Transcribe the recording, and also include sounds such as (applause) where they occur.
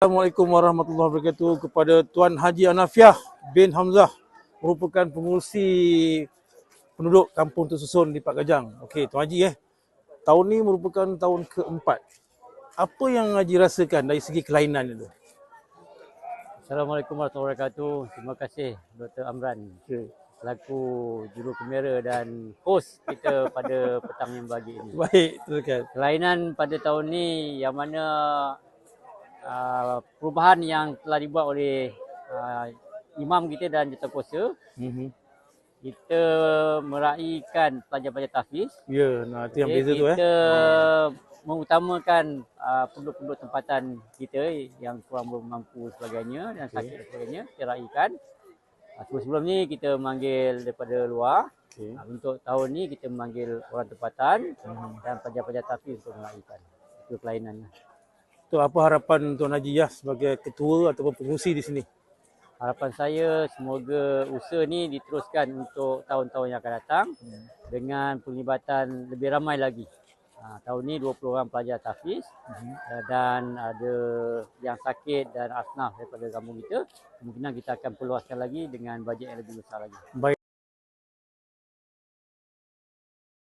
Assalamualaikum warahmatullahi wabarakatuh kepada Tuan Haji Anafiah bin Hamzah merupakan pengurusi penduduk kampung tersusun di Pak Gajang. Okey, Tuan Haji eh. Tahun ni merupakan tahun keempat. Apa yang Haji rasakan dari segi kelainan itu? Assalamualaikum warahmatullahi wabarakatuh. Terima kasih Dr. Amran selaku juru kamera dan host kita (laughs) pada petang yang pagi ini. Baik, teruskan. Kelainan pada tahun ni yang mana uh, perubahan yang telah dibuat oleh uh, imam kita dan jurukuasa Mm-hmm. kita meraihkan pelajar-pelajar tahfiz. Ya, nah itu yang Okey, beza tu eh. Kita mengutamakan uh, penduduk-penduduk tempatan kita yang kurang bermampu sebagainya dan sakit dan sebagainya kita raikan. Uh, sebelum ni kita manggil daripada luar. Okey. Uh, untuk tahun ni kita memanggil orang tempatan Mhm. dan pelajar-pelajar tahfiz untuk meraihkan. Itu kelainannya. Tu apa harapan Tuan Haji Yah sebagai ketua ataupun pengurusi di sini? Harapan saya semoga usaha ni diteruskan untuk tahun-tahun yang akan datang Hmm. dengan penglibatan lebih ramai lagi. Ha, tahun ni 20 orang pelajar tahfiz Mhm. uh, dan ada yang sakit dan asnaf daripada kampung kita. Kemungkinan kita akan perluaskan lagi dengan bajet yang lebih besar lagi. Baik.